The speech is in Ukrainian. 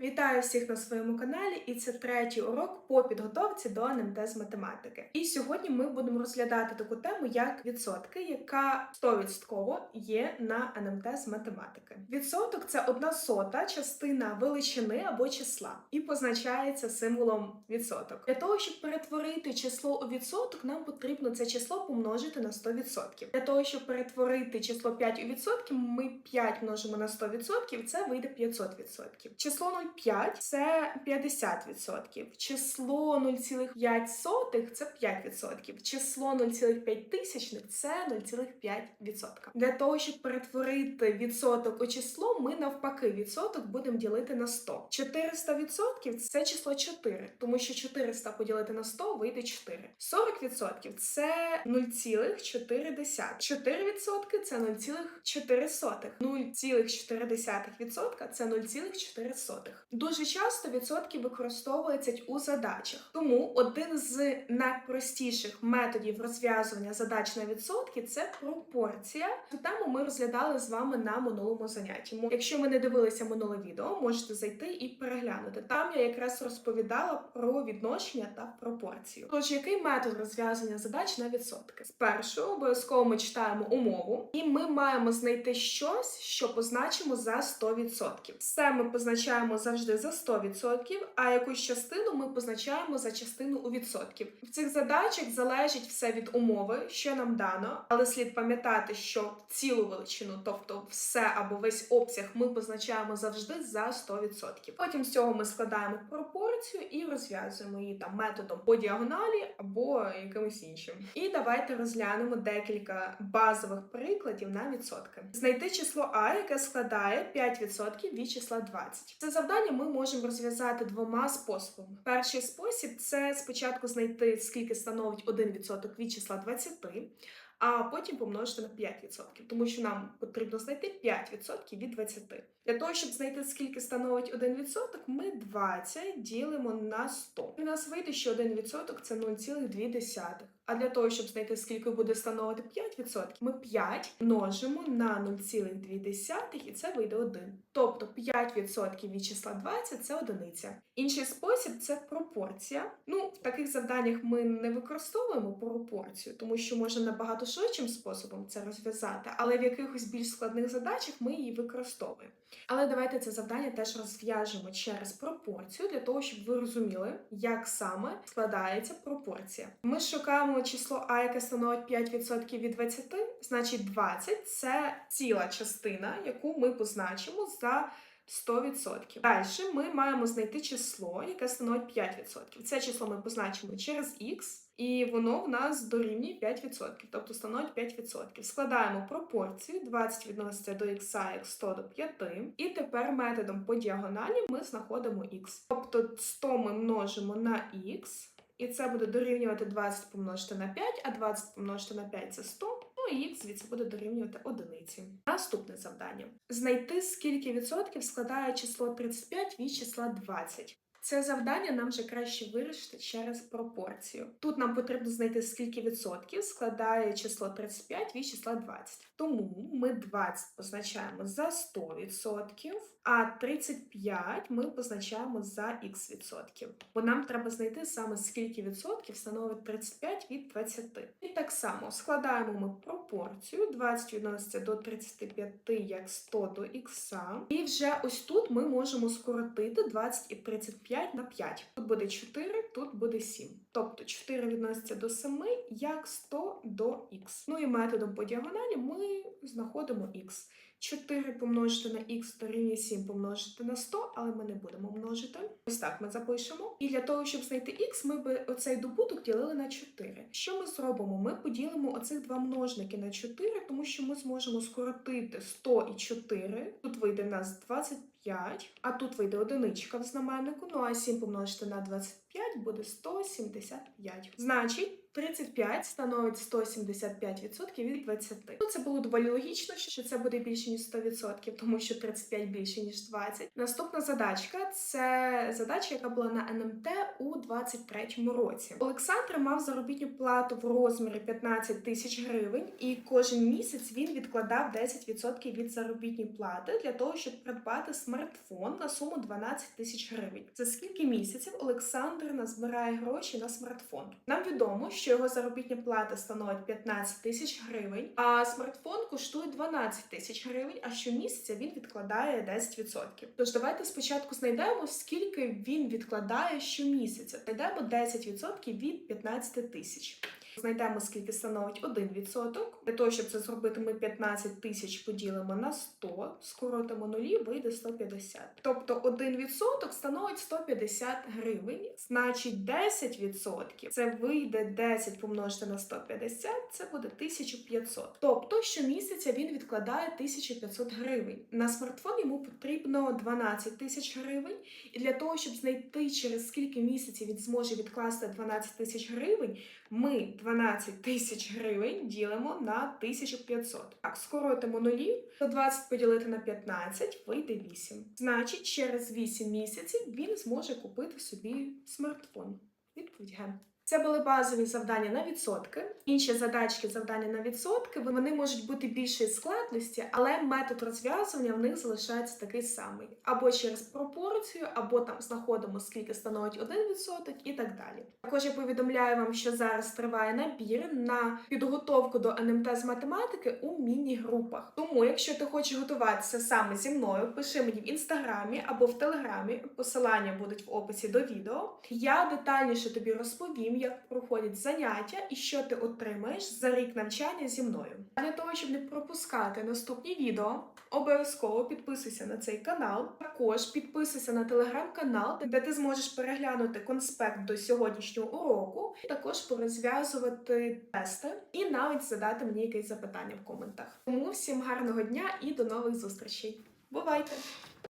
Вітаю всіх на своєму каналі, і це третій урок по підготовці до НМТ з математики. І сьогодні ми будемо розглядати таку тему, як відсотки, яка 100% є на НМТ з математики. Відсоток це одна сота частина величини або числа, і позначається символом відсоток. Для того, щоб перетворити число у відсоток, нам потрібно це число помножити на 100%. Для того, щоб перетворити число 5 у відсотки, ми 5 множимо на 100%, це вийде 500%. Число 0,5 – це 50%. Число 0,5 – це 5%. Число 0,5 тисячних – це 0,5%. Для того, щоб перетворити відсоток у число, ми навпаки відсоток будемо ділити на 100. 400% – це число 4, тому що 400 поділити на 100 вийде 4. 40% – це 0,4. 4% – це 0,4. 0,4% – це 0,4. Дуже часто відсотки використовуються у задачах. Тому один з найпростіших методів розв'язування задач на відсотки це пропорція. Цю тему ми розглядали з вами на минулому занятті. Якщо ви не дивилися минуле відео, можете зайти і переглянути. Там я якраз розповідала про відношення та пропорцію. Тож, який метод розв'язання задач на відсотки? Спершу обов'язково ми читаємо умову, і ми маємо знайти щось, що позначимо за 100%. Все ми позначаємо завжди за 100%, а якусь частину ми позначаємо за частину у відсотків. В цих задачах залежить все від умови, що нам дано, але слід пам'ятати, що цілу величину, тобто все або весь обсяг, ми позначаємо завжди за 100%. Потім з цього ми складаємо пропорцію і розв'язуємо її там методом по діагоналі або якимось іншим. І давайте розглянемо декілька базових прикладів на відсотки. Знайти число А, яке складає 5% від числа 20. Це завдання ми можемо розв'язати двома способами. Перший спосіб це спочатку знайти, скільки становить 1% від числа 20, а потім помножити на 5%, тому що нам потрібно знайти 5% від 20. Для того, щоб знайти, скільки становить 1%, ми 20 ділимо на 100. І у нас вийде, що 1% це 0,2. А для того, щоб знайти, скільки буде становити 5%, ми 5 множимо на 0,2 і це вийде 1. Тобто 5% від числа 20 це одиниця. Інший спосіб це пропорція. Ну, в таких завданнях ми не використовуємо пропорцію, тому що можна набагато швидшим способом це розв'язати, але в якихось більш складних задачах ми її використовуємо. Але давайте це завдання теж розв'яжемо через пропорцію для того, щоб ви розуміли, як саме складається пропорція. Ми шукаємо число А, яке становить 5% від 20, значить 20 це ціла частина, яку ми позначимо за 100%. Далі ми маємо знайти число, яке становить 5%. Це число ми позначимо через х, і воно в нас дорівнює 5%, тобто становить 5%. Складаємо пропорцію, 20 відноситься до х як 100 до 5. І тепер методом по діагоналі ми знаходимо х. Тобто 100 ми множимо на х, і це буде дорівнювати 20 помножити на 5, а 20 помножити на 5 це 100. Ну і х звідси буде дорівнювати одиниці. Наступне завдання: знайти скільки відсотків складає число 35 від числа 20. Це завдання нам вже краще вирішити через пропорцію. Тут нам потрібно знайти скільки відсотків складає число 35 від числа 20. Тому ми 20 позначаємо за 100%, а 35 ми позначаємо за х відсотків. Бо нам треба знайти саме скільки відсотків становить 35 від 20. І так само складаємо ми пропорцію. 20 відноситься до 35 як 100 до х. І вже ось тут ми можемо скоротити 20 і 35 на 5. Тут буде 4, тут буде 7. Тобто 4 відноситься до 7 як 100 до х. Ну і методом по діагоналі ми знаходимо х. 4 помножити на х дорівнює 7 помножити на 100, але ми не будемо множити. Ось так ми запишемо. І для того, щоб знайти х, ми би оцей добуток ділили на 4. Що ми зробимо? Ми поділимо оцих два множники на 4, тому що ми зможемо скоротити 100 і 4. Тут вийде в нас 25, а тут вийде одиничка в знаменнику. Ну а 7 помножити на 25 буде 175. Значить, 35 становить 175% від 20. Ну, це було доволі логічно, що це буде більше ніж 100%, тому що 35 більше ніж 20. Наступна задачка це задача, яка була на НМТ у 23-му році. Олександр мав заробітну плату в розмірі 15 тисяч гривень, і кожен місяць він відкладав 10% від заробітної плати для того, щоб придбати смартфон на суму 12 тисяч гривень. За скільки місяців Олександр назбирає гроші на смартфон? Нам відомо, що його заробітня плата становить 15 тисяч гривень, а смартфон коштує 12 тисяч гривень. А щомісяця він відкладає 10%. Тож давайте спочатку знайдемо, скільки він відкладає щомісяця. Знайдемо 10% від 15 тисяч. Знайдемо, скільки становить 1%. Для того, щоб це зробити, ми 15 тисяч поділимо на 100, скоротимо нулі, вийде 150. Тобто 1% становить 150 гривень, значить 10% це вийде 10 помножити на 150, це буде 1500. Тобто щомісяця він відкладає 1500 гривень. На смартфон йому потрібно 12 тисяч гривень, і для того, щоб знайти через скільки місяців він зможе відкласти 12 тисяч гривень, ми 12 тисяч гривень ділимо на 1500. Так, скоротимо нулі, 120 поділити на 15 вийде 8. Значить, через 8 місяців він зможе купити собі смартфон. Відповідь Г. Це були базові завдання на відсотки. Інші задачки завдання на відсотки вони можуть бути більшої складності, але метод розв'язування в них залишається такий самий: або через пропорцію, або там знаходимо скільки становить 1% і так далі. Також я повідомляю вам, що зараз триває набір на підготовку до НМТ з математики у міні-групах. Тому, якщо ти хочеш готуватися саме зі мною, пиши мені в інстаграмі або в телеграмі. Посилання будуть в описі до відео. Я детальніше тобі розповім, як проходять заняття і що ти отримаєш за рік навчання зі мною. А для того, щоб не пропускати наступні відео, обов'язково підписуйся на цей канал. Також підписуйся на телеграм-канал, де ти зможеш переглянути конспект до сьогоднішнього уроку, також порозв'язувати тести і навіть задати мені якесь запитання в коментах. Тому всім гарного дня і до нових зустрічей. Бувайте!